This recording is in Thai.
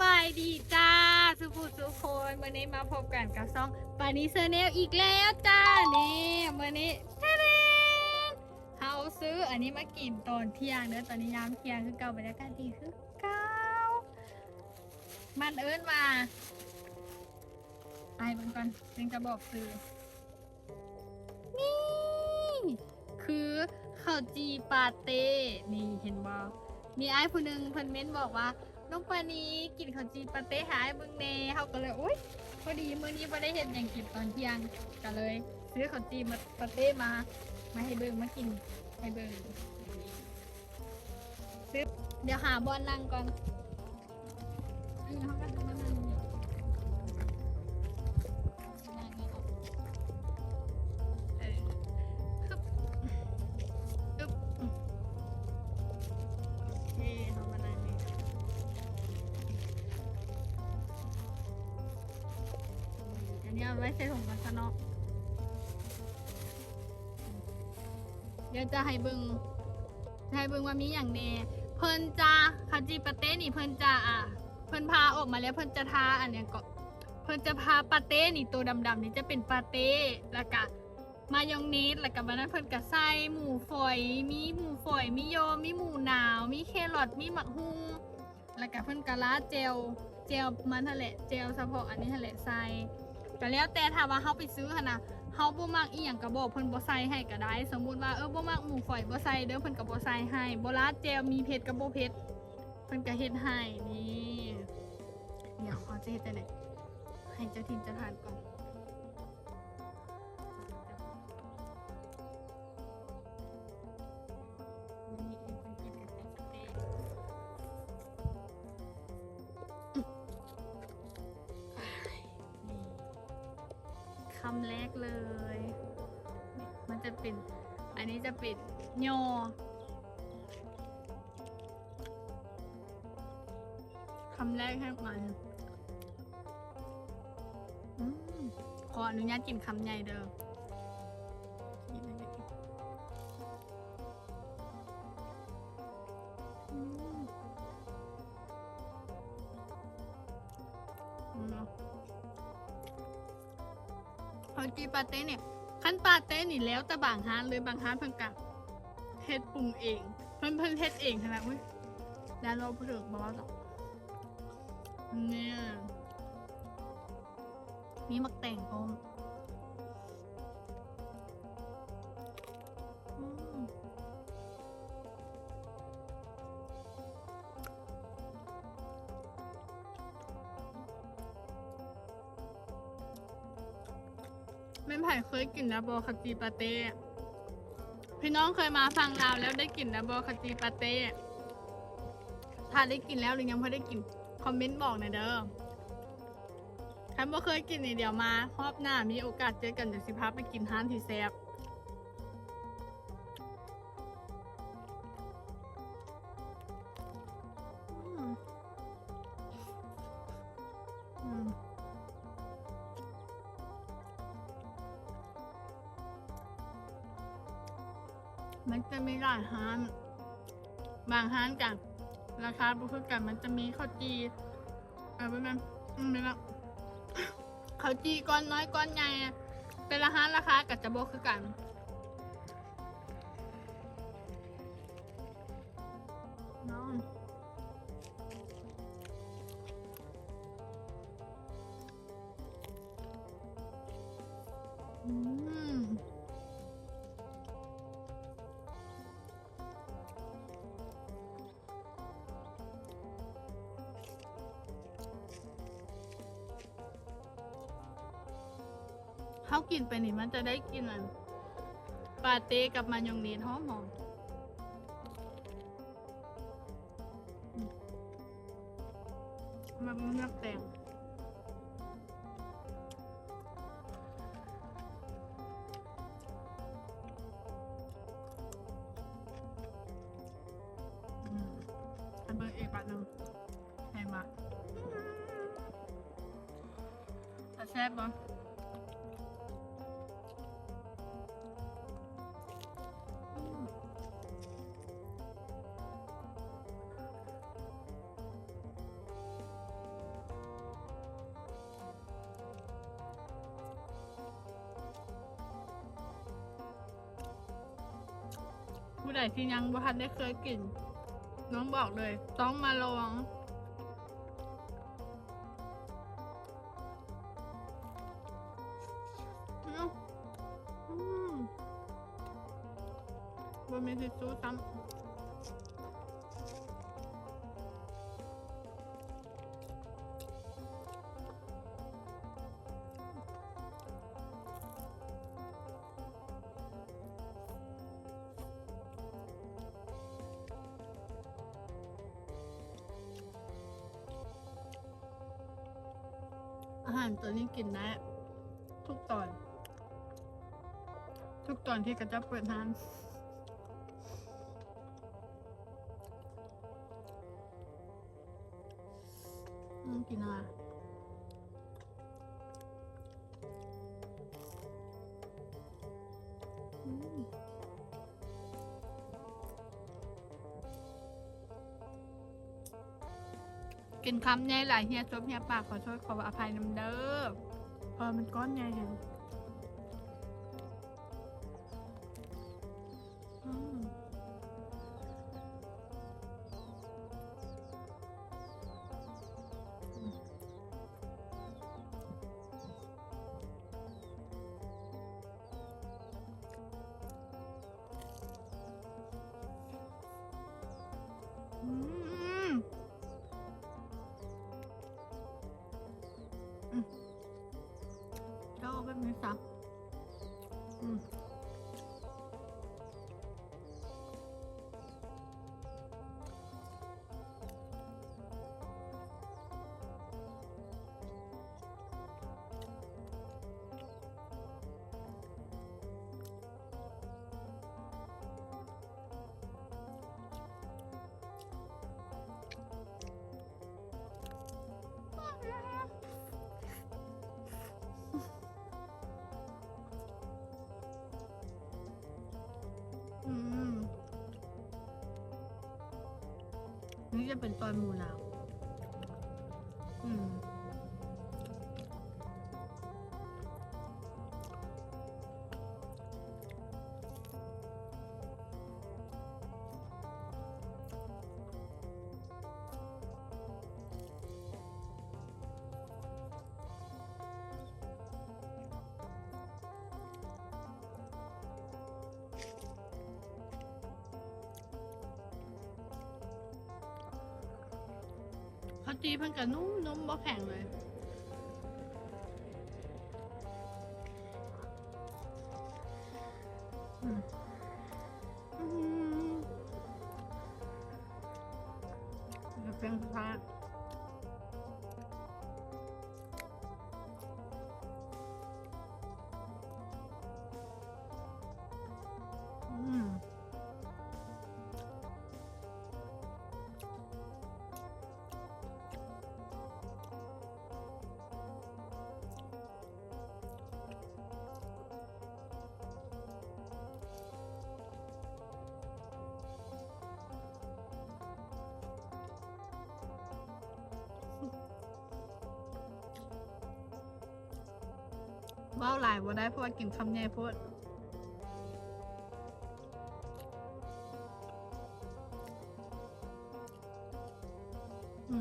บายดีจ้า สุภูสุคนวันนี้มาพบกันกับซ่องปานิเซเนลอีกแล้วจ้านี่วันนี้ทะเลเขาซื้ออันนี้มากินตอนเที่ยงเด้อตอนนี้ยามเที่ยงคือเก่าบรรยากาศดีคือเก่ามันเอิ้นมาไอ้บิ่งก่อนจึงจะบอกซื้อนี่คือข้าวจีปาเต้นี่เห็นบ่มีไอ้ผู้หนึ่งเพิ่นเม้นบอกว่า น้องปานีกินข้าวจีปาเต้หายเบิ่งแน่เขาก็เลยโอ๊ยพอดีมื้อนี้บ่ได้เห็นอย่างกินตอนเที่ยงก็เลย ซื้อข้าวจีมาปาเต้มา มาให้เบิ่งมากินให้เบิ่งซื้อเดี๋ยวหาบอลนั่งก่อนอันนี้เขาก็จะมา เอาไว้ใส่ถุงกันซะเนาะเดี๋ยวจะให้เบึงจะให้เบึงว่ามีอย่างแน่เพิ่นจะคาจิปาเต้นี่เพิ่นจะอะ เพิ่นพาออกมาแล้วเพิ่นจะทาอันเนี้ยก็เพิ่นจะพาปาเต้นี่ตัวดำๆนี่จะเป็นปาเต้แล้วก็มายองเนสแล้วกับวันนั้นเพิ่นกับไส้หมูฝอย มีหมูฝอย มีโยมมีหมูหนาว มีแครอทมีหมักฮุ้งแล้วกับเพิ่นกะลาเจลเจลมันทะเลเจลเฉพาะอันนี้ทะเลใส่ ก็แล้วแต่ถ้าว่าเฮาไปซื้อหั่นน่ะเฮาบ่มักอีหยังก็บอกเพิ่นบ่ใส่ให้ก็ได้ สมมุติว่าเออบ่มักหมูฝอยบ่ใส่เด้อเพิ่นก็บ่ใส่ให้บ่ลาดเจลมีเผ็ดกับบ่เผ็ดเพิ่นก็เฮ็ดให้นี่เดี๋ยวเขาจะเฮ็ดจังได๋ให้เจ้าทินเจะทานก่อน คำแรกเลย มันจะเป็น อันนี้จะเป็นโยอคำแรกให้มันอมขออนุญาตกินคำใหญ่เด้อ เขาจีปาเต้เนี่ยขั้นปาเต้นี่แล้วแต่บางฮานเลยบางฮานเพิ่นกะเฮ็ดปรุงเอง เพิ่นเพิ่นเฮ็ดเองขนาดอุ้ยแล้วเราพูดถึงบอกว่าต่อเนี่ยมีมักแต่งพ้อม ไผ่เคยกินนะโบคาจีปาเต้พี่น้องเคยมาฟังลาวแล้วได้กลิ่นนะโบคาจีปาเต้ถ้าได้กินแล้วหรือยังพอได้กินคอมเมนต์บอกหน่อยเด้อถ้าบ่เคยกินนี่เดี๋ยวมา รอบหน้ามีโอกาสเจอกันเดี๋ยวสิพาไปกินห้านที่แซ่บ มันจะมีหลายร้าน บางร้านกับราคาบุคือกันมันจะมีข้าวจีเออเป็นไงอืมเป็นแบบข้าวจีก้อนน้อยก้อนใหญ่เป็นราคาราคากับจะบคือกันน้อง เขากินไปนี่มันจะได้กินอันปาเต้กับมายองเนสหอมหอมอืมมันมันนักแต่งอันเบอร์เอกบาทหนึ่งให้มาแต่แซ่บบ่ ดที่ยังบ่ทันได้เคยกิน น้องบอกเลย ต้องมาลองอืมอืมบะหมี่ทิชชู่ซ้ำ อาหารตัวนี้กินได้ทุกตอน ทุกตอนที่กระจะเปิดร้านกินอะไร กินคำใหญ่หลายเฮียจบเฮียปากขอโทษขออภัยน้ำเด้อเพอมันก้อนใหญ่เห็น ชอบแบ นี่จะเป็นตอนมูนาวอืม เขาจีเพิ่งกับนุ่มนุ่มบ่แข็งเลย อืม ว้าวหลายบ่ได้เพราะว่ากินคำใหญ่โพดอื